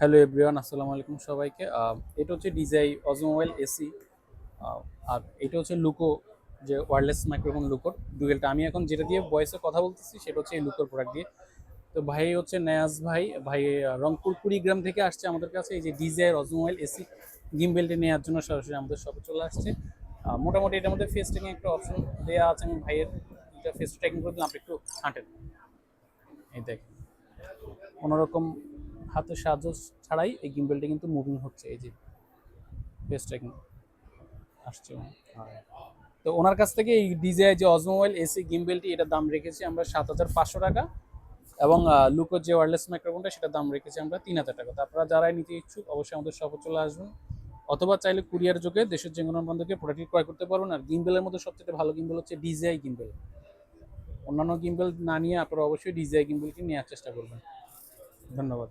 Hello everyone, আসসালামু আলাইকুম সবাইকে। এটা হচ্ছে ডিজাই অজমোবাইল এসি। আর এটা হচ্ছে লুকো, যে ওয়ারলেস মাইক্রোফোন লুকোর ডুয়েলটা আমি এখন যেটা দিয়ে ভয়েসে কথা বলতেছি, সেটা হচ্ছে এই লুকোর প্রোডাক্ট দিয়ে। তো ভাই হচ্ছে নয়াজ ভাই ভাই রংপুর কুড়িগ্রাম থেকে আসছে আমাদের কাছে। এই যে ডিজাই অজমোবাইল এসি গিমবেলটি নেওয়ার জন্য সরাসরি আমাদের শপে চলে আসছে। মোটামুটি এটার মধ্যে ফেস ট্রেকিং একটা অপশন দেওয়া আছে। আমি ভাইয়ের এটা ফেস ট্রেকিং করে দিলাম, আপনি একটু হাঁটেন। এই দেখেন, কোনোরকম হাতের সাহায্য ছাড়াই এই গিম্বেলটা কিন্তু মুভিং হচ্ছে এই যে ফেস ট্র্যাকিং আসছে। তো ওনার কাছ থেকে এই ডিজাই যে অজমোবাইল এসি গিম্বেলটি এটার দাম রেখেছি আমরা সাত হাজার পাঁচশো টাকা এবং লুকোর যে ওয়ারলেস মাইক্রোফোনটা সেটার দাম রেখেছি আমরা তিন হাজার টাকা। তো আপনারা যারাই নিতে ইচ্ছুক অবশ্যই আমাদের শপে চলে আসবেন। অথবা চাইলে কুরিয়ার যোগে দেশের যে কোনো বন্ধুকে প্রোডাক্টটি ক্রয় করতে পারবেন। আর গিম্বেলের মধ্যে সবচেয়ে ভালো গিম্বেল হচ্ছে ডিজাই গিম্বেল। অন্যান্য গিম্বেল না নিয়ে আপনারা অবশ্যই ডিজাই গিম্বেলটি নেওয়ার চেষ্টা করবেন। ধন্যবাদ।